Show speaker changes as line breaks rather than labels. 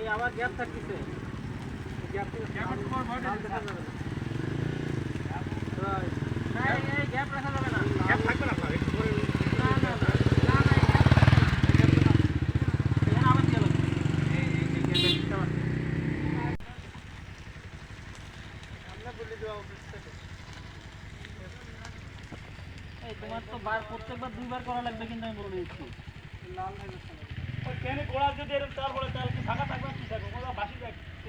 এই আবার গ্যাপ থাকতেছে। গ্যাপ গ্যাপ রাখা যাবে না।
গ্যাপ থাকবে না।
তোমার তো বার প্রত্যেকবার দুইবার করা লাগবে কিন্তু আমি বলে দিচ্ছি। লাল হয়ে যাচ্ছে না।
গোড়া যদি এরকম তার